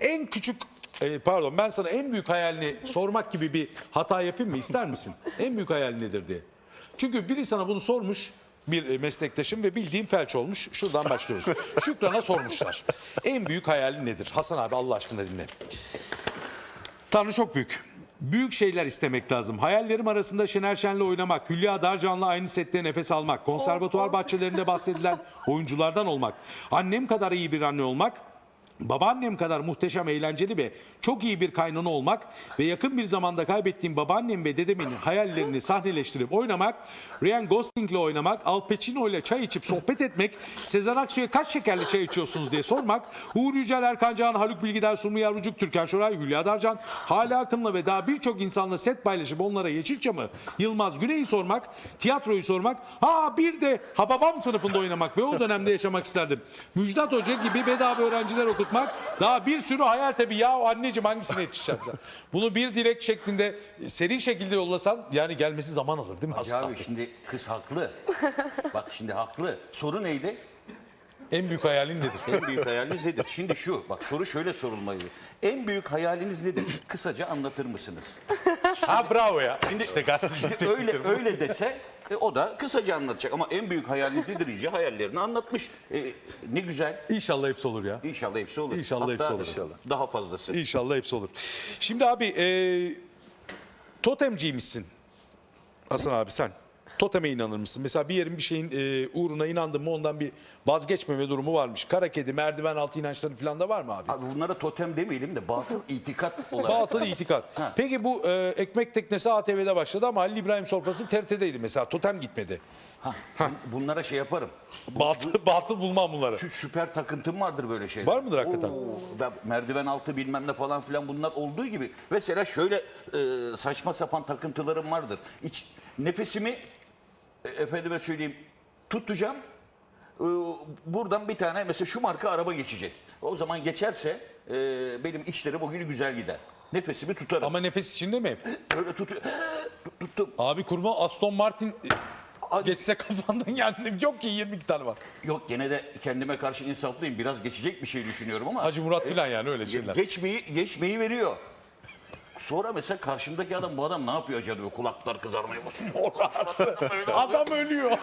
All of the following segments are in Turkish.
En küçük e, pardon ben sana en büyük hayalini sormak gibi bir hata yapayım mı ister misin? En büyük hayal nedir diye. Çünkü biri sana bunu sormuş bir e, meslektaşım ve bildiğim felç olmuş. Şuradan başlıyoruz. Şükran'a sormuşlar. En büyük hayalin nedir? Hasan abi Allah aşkına dinle. Tanrı çok büyük. Büyük şeyler istemek lazım. Hayallerim arasında Şener Şen'le oynamak, Hülya Darcan'la aynı sette nefes almak, konservatuvar bahçelerinde bahsedilen oyunculardan olmak, annem kadar iyi bir anne olmak, babaannem kadar muhteşem, eğlenceli ve çok iyi bir kaynana olmak ve yakın bir zamanda kaybettiğim babaannem ve dedemin hayallerini sahneleştirip oynamak, Ryan Gosling'le oynamak, Al Pacino ile çay içip sohbet etmek, Sezen Aksu'ya kaç şekerli çay içiyorsunuz diye sormak, Uğur Yücel, Erkan Can, Haluk Bilginer, Sumru Yavrucuk, Türkan Şoray, Hülya Darcan, Hala Akın'la ve daha birçok insanla set paylaşıp onlara Yeşilçam'ı, Yılmaz Güney'i sormak, tiyatroyu sormak, ha bir de Hababam sınıfında oynamak ve o dönemde yaşamak isterdim. Müjdat Hoca gibi bedava öğrenciler okutmak, daha bir sürü hayal tabii ya o anneciğim hangisine yetişeceksin sen? Bunu bir dilek şeklinde seri şekilde yollasan yani gelmesi zaman alır değil mi Ya Hasan abi? şimdi kız haklı. Bak şimdi haklı. Soru neydi? En büyük hayalin nedir? En büyük hayaliniz nedir? Şimdi şu, bak soru şöyle sorulmalı. En büyük hayaliniz nedir? Kısaca anlatır mısınız? ha bravo ya. işte gazetecilik öyle öyle dese e, o da kısaca anlatacak ama en büyük hayaliniz nedir iyice hayallerini anlatmış. E, ne güzel. İnşallah hepsi olur ya. İnşallah hepsi olur. İnşallah Hatta hepsi olur. İnşallah. Daha fazlası. İnşallah hepsi olur. Şimdi abi e, totemciymişsin. Hasan abi sen. Toteme inanır mısın? Mesela bir yerin bir şeyin e, uğruna inandın mı ondan bir vazgeçmeme durumu varmış. Kara kedi, merdiven altı inançları falan da var mı abi? Abi bunlara totem demeyelim de batıl itikat olarak. Batıl itikat. Ha. Peki bu e, ekmek teknesi ATV'de başladı ama Halil İbrahim sofrası TRT'deydi mesela. Totem gitmedi. Ha, bunlara şey yaparım. Batıl, batıl bulmam bunları. Sü- süper takıntım vardır böyle şeyler. Var mıdır hakikaten? Oo, ben merdiven altı bilmem ne falan filan bunlar olduğu gibi. Mesela şöyle e, saçma sapan takıntılarım vardır. İç, nefesimi e, efendime söyleyeyim tutacağım. E, buradan bir tane mesela şu marka araba geçecek. O zaman geçerse e, benim işlerim o günü güzel gider. Nefesimi tutarım. Ama nefes içinde mi hep? Öyle tutuyor. Tuttum. Abi kurma Aston Martin e, Hadi. geçse kafandan yani yok ki 22 tane var. Yok gene de kendime karşı insaflıyım. Biraz geçecek bir şey düşünüyorum ama. Hacı Murat filan yani öyle şeyler. Geçmeyi, geçmeyi veriyor. Sonra mesela karşımdaki adam bu adam ne yapıyor acaba diyor. Kulaklar kızarmaya başlıyor. Adam ölüyor.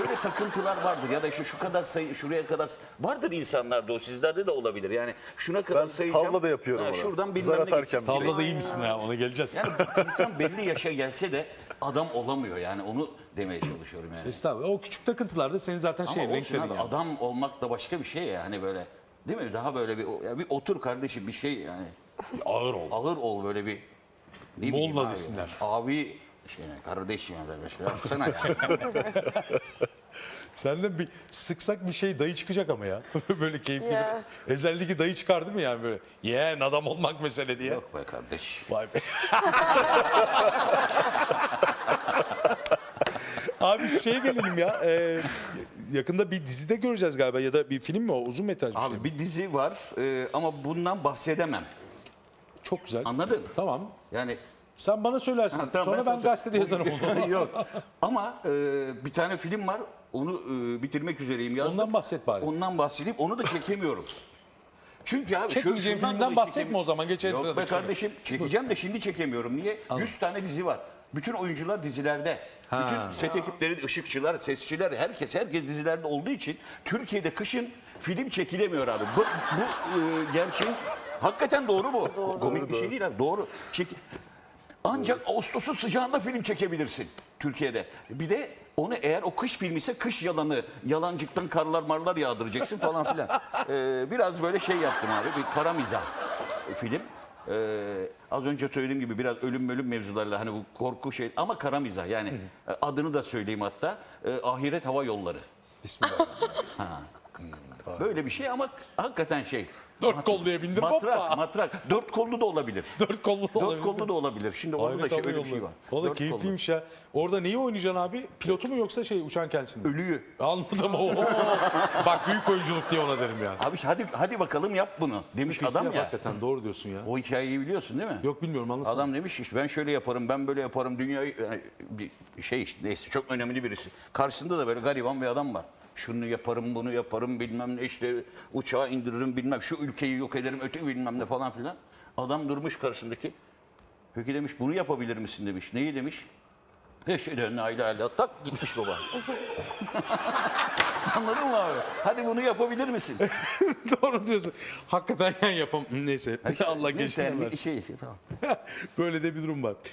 Böyle takıntılar vardır ya da şu şu kadar sayı şuraya kadar vardır insanlarda o sizlerde de olabilir. Yani şuna kadar Ben sayacağım. tavla da yapıyorum onu. Şuradan bilmem ne atarken geçeyim. Tavlada iyi misin ha ona geleceğiz. Yani insan belli yaşa gelse de adam olamıyor yani onu demeye çalışıyorum yani. Estağfurullah. O küçük takıntılar da senin zaten Ama şey olsun renklerin abi, yani. adam olmak da başka bir şey yani böyle. Değil mi? Daha böyle bir, ya bir otur kardeşim bir şey yani. Ağır ol. ağır ol böyle bir ne Molla bileyim abi, desinler. Abi şey, kardeşim ya böyle şey yapsana ya. Senden bir sıksak bir şey dayı çıkacak ama ya. böyle keyifli. Ya. bir- Ezeldeki dayı çıkardı mı yani böyle? Yeğen adam olmak mesele diye. Yok be kardeş. Vay be. Abi şu şeye gelelim ya. Ee, yakında bir dizide göreceğiz galiba ya da bir film mi o? Uzun metraj bir şey. Abi bir dizi var e, ama bundan bahsedemem. Çok güzel. Anladın? Tamam. Yani Sen bana söylersin. Ha, tamam, Sonra ben ben, gazetede yazarım onu. yok. Ama e, bir tane film var. Onu e, bitirmek üzereyim yazdım. Ondan bahset bari. Ondan bahsedeyim. Onu da çekemiyorum. Çünkü abi Çekmeyeceğin şundan filmden bahsetme o zaman, geçelim Yok be kardeşim çekeceğim de şimdi çekemiyorum. Niye? 100 tane dizi var. Bütün oyuncular dizilerde. Bütün set ekipleri, ışıkçılar, sesçiler, herkes herkes dizilerde olduğu için Türkiye'de kışın film çekilemiyor abi. Bu, bu e, gerçeğin hakikaten doğru bu. Komik bir şey değil abi. Doğru. Çek, ancak Ağustos'un sıcağında film çekebilirsin Türkiye'de. Bir de onu eğer o kış filmi ise kış yalanı, yalancıktan karlar marlar yağdıracaksın falan filan. Ee, biraz böyle şey yaptım abi, bir kara mizah film. Ee, az önce söylediğim gibi biraz ölüm ölüm mevzularla hani bu korku şey ama kara mizah yani e, adını da söyleyeyim hatta Ee, Ahiret Hava Yolları. Bismillah. Böyle bir şey ama hakikaten şey. Dört kolluya bindir Matrak, hoppa. matrak. Dört kollu da olabilir. Dört kollu da Dört olabilir. kollu da olabilir. Şimdi orada da şey, öyle bir şey var. O da Dört keyifliymiş ya. Orada neyi oynayacaksın abi? Pilotu mu yoksa şey uçağın kendisini mi? Ölüyü. Anladım. Oo. Bak büyük oyunculuk diye ona derim yani. Abi hadi hadi bakalım yap bunu demiş Kesin adam ya. Hakikaten doğru diyorsun ya. O hikayeyi biliyorsun değil mi? Yok bilmiyorum anlatsana. Adam demiş işte ben şöyle yaparım, ben böyle yaparım. Dünyayı yani bir şey işte neyse çok önemli birisi. Karşısında da böyle gariban bir adam var. Şunu yaparım, bunu yaparım, bilmem ne işte uçağı indiririm, bilmem şu ülkeyi yok ederim, öte bilmem ne falan filan. Adam durmuş karşısındaki. Peki demiş bunu yapabilir misin demiş. Neyi demiş? Eşhedü en la ilahe illallah. Tak gitmiş baba. Anladın mı abi? Hadi bunu yapabilir misin? Doğru diyorsun. Hakikaten yan yapam. Neyse. Allah Neyse, geçtiğini yani versin. şey, şey, tamam. Böyle de bir durum var.